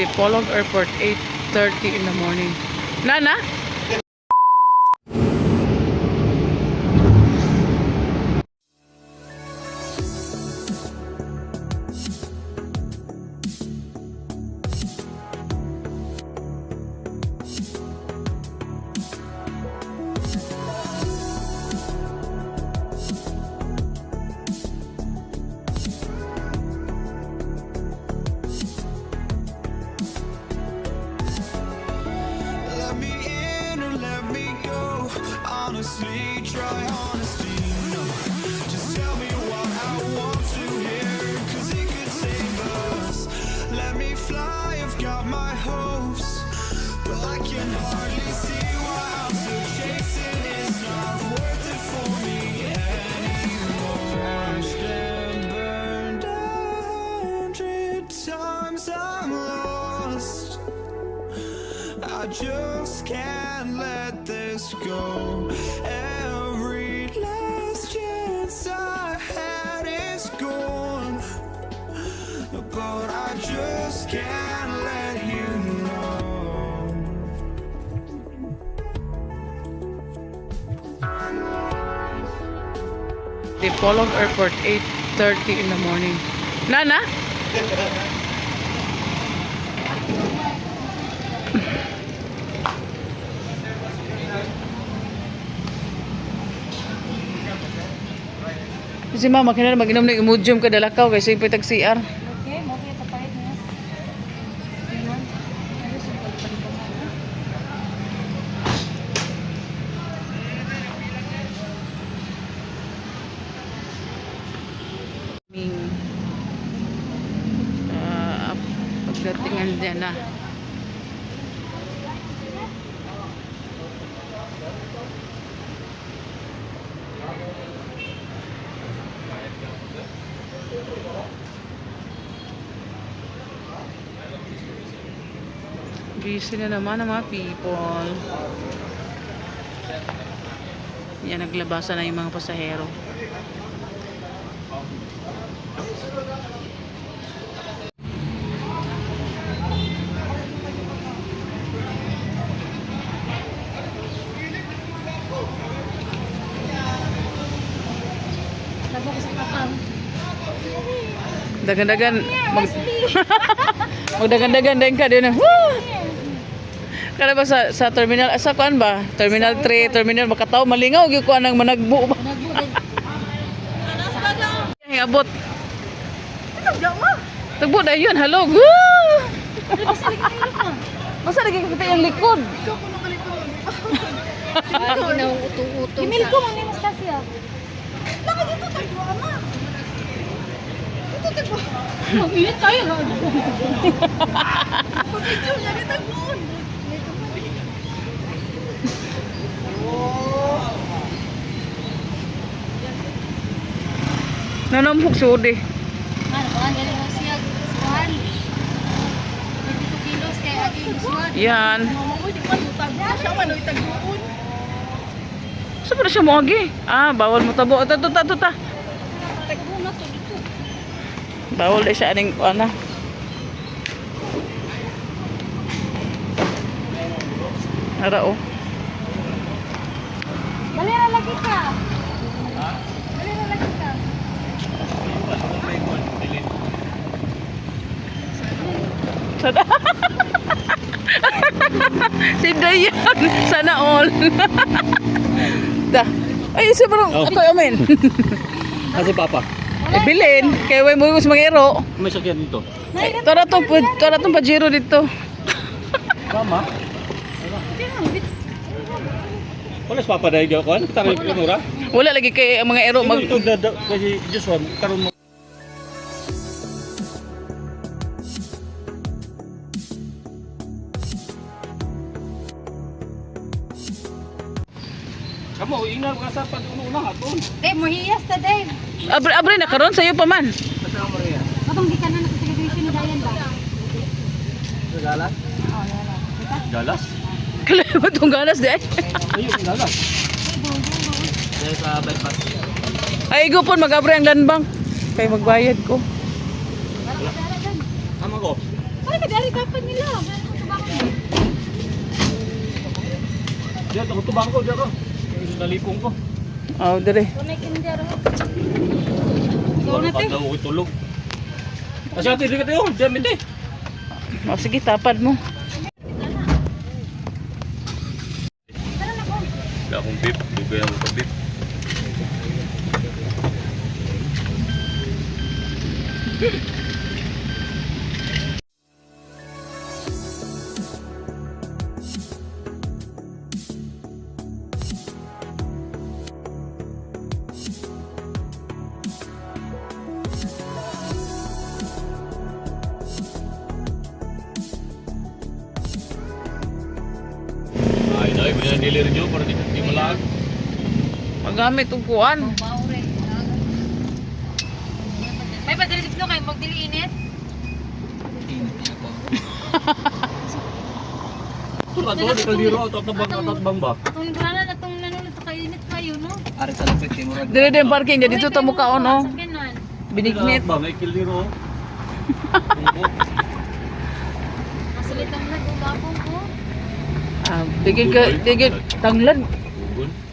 Dipolog Airport, 8.30 in the morning. Nana? Try honesty. Just tell me what I want to hear. Cause it could save us. Let me fly, I've got my hopes. But I can hardly see why I'm still chasing. It's not worth it for me anymore. Crashed and burned a hundred times. I'm lost. I just can't let this go. Can't let you know. Dipolog Airport, 8.30 in the morning. Nana? Si mama, kinala mag-inom ng imodium ka dalakaw kasi ipitag CR. Okay, mo kaya tapayat niya. Tingnan. Ayos yung pagpalitan mo. Ming uh, dyan na. Busy na naman ang mga people. Yan, naglabasan na yung mga pasahero. Labo ko sa kakang. Dagan-dagan mag Magdagan-dagan din ka din. Woo! Kada ba sa, sa terminal sa kuan ba? Terminal 3, terminal makataw malingaw gyud kuan ang managbu ba. Ay abot. Tagbo na yun, halog. Woo! Basta lagi kita yung likod. Lagi na utong-utong. Email ko man ni Anastasia. Lagi dito tagbo ama. Dito tagbo. Mag-init tayo ha. Pag-video niya ni tagbo. Nanampok si Ode. Ano ba? Galing mo siya. Suhan. 22 kilos kay Agi Suhan. Yan. Mamuoy, di man utagbo. Siya man oy tagbuon. Sa pa siya mo agi? Ah, bawal mo tabo. Ito, ito, ito, ito. Tagbo na to dito. Bawal na siya aning na. Ara oh. Dali na lagi ka. Dali na lagi ka. Sana. si Dayan. Sana all. da. Ay, si Barong. Oh. Ako, amen. Kasi papa, Eh, bilin. Kaya way mo gusto mangero. may sakyan dito. Ay, Tora to, tora tong pajero dito. Mama? Wala sa papa dahil gawin. Kita rin yung mura. Wala lagi kay mga ero mag Ito kasi Joshua karon mo. Kamu ingat ka sa pag-una hapon. Dave, mohiyas ta, Dave. abre abre na karon sayo pa man. Kasama mo rin. Atong di ka na naka-celebration ni Dayan ba? Galas? Oo? Galas? Kala mo tong ganas di ay. Ayun, galas. Dahil sa bypass. Ay go pon mag-abre ang land bank. Kay magbayad ko. Tama ko. Ay, nag-ari kapan nila. Ba ako? Diyan, ako tubang ko, diyan ko. Nalipong ko. Oh, dire. Kunay kinder. Wala pa daw ako tulog. Kasi ate, di ka tayo. Diyan, hindi. Oh, sige, tapad mo. Wala akong beef. Bigay ako sa beef. Ay, yung delivery nyo para di, di malag. Magamit ang kuan. May padalit no kayo magdili init? Ito na to, di ka liro. Tatabang, tatabang ba? Atong libranan atong nanunod sa kainit kayo no. Dire din parking dyan. Dito ta mukha no. Binignit. Ba, may kill liro. Masulitang na gugapon ko. Ah, digid ka, digid tanglad.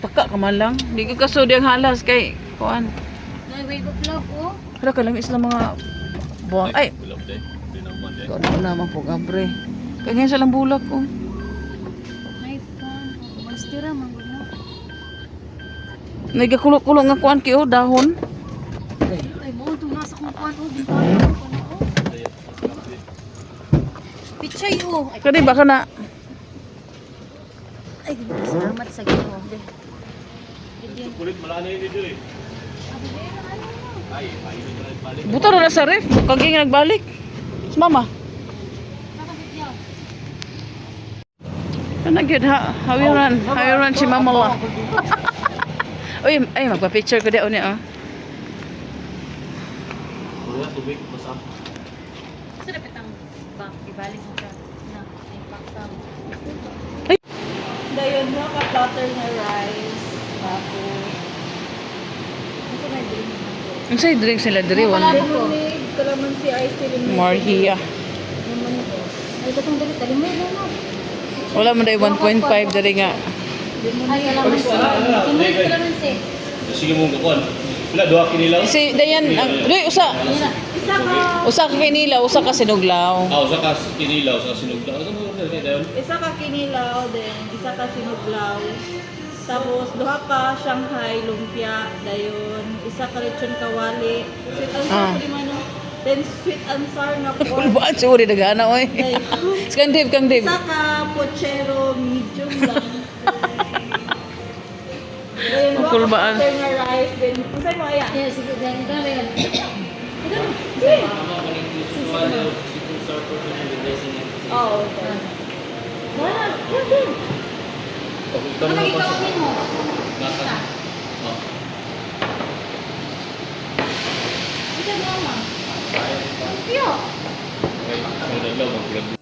Taka ka man lang. Digid ka so diyang halas kay kuan. May wave of love oh. Pero kalamis lang mga buwang. Ay? Di na naman po gabre. Kaya ngayon sa lang bulak ko. May pan. Monstera man gud no. Nagakulo-kulo nga kuan kiyo dahon. Ay mo to nasa kung kuan oh di oh. Pichay oh. Ay, Kani baka na Ay, salamat sa Ginoo. Kulit malana yun dito eh. Ay, ay, balik. buta na sa ref. Kagi nga nagbalik. Mas mama. Ano gyud ha? Hawiran, hawiran si mama la. Uy, ay magpa-picture ko daw niya. Oh. Wala, tubig, basa. Sa dapat ang ibalik mo ka na impact sa Dayon mo ka platter na rice. Tapos Ito na din. Ang say drinks nila diri wala. Kalamansi ice cream. Naman ito. Ay, katong dali tali mo na no. Wala man dai 1.5 diri nga. Ay, kalamansi. Kini kalamansi. Sige mo kakuan. Wala, duha kinilaw. Si Dayan, ang doy usa. Isa ka. Usa ka kay nila, usa ka sinuglaw. Ah, sa kas kinilaw, sa sinugda. Ano mo na dayon? Isa ka kinilaw, then isa ka sinuglaw. Tapos duha ka Shanghai lumpia dayon, isa ka lechon kawali, sweet and sour Ah. Then sweet and sour na pork. Kulbaan si Uri dagana oy. Dayon. Kang Dave. Isa ka pochero medium lang. Dayon duha ka Kulbaan. butter na rice, then unsay mo aya? Yes, sige, ganun ka rin. Oh, okay. Wala. Ito Ano na ikaw basa. mo? Nasa. Oh. Ito mo ma. Pio. Okay, so dalaw mag-vlog.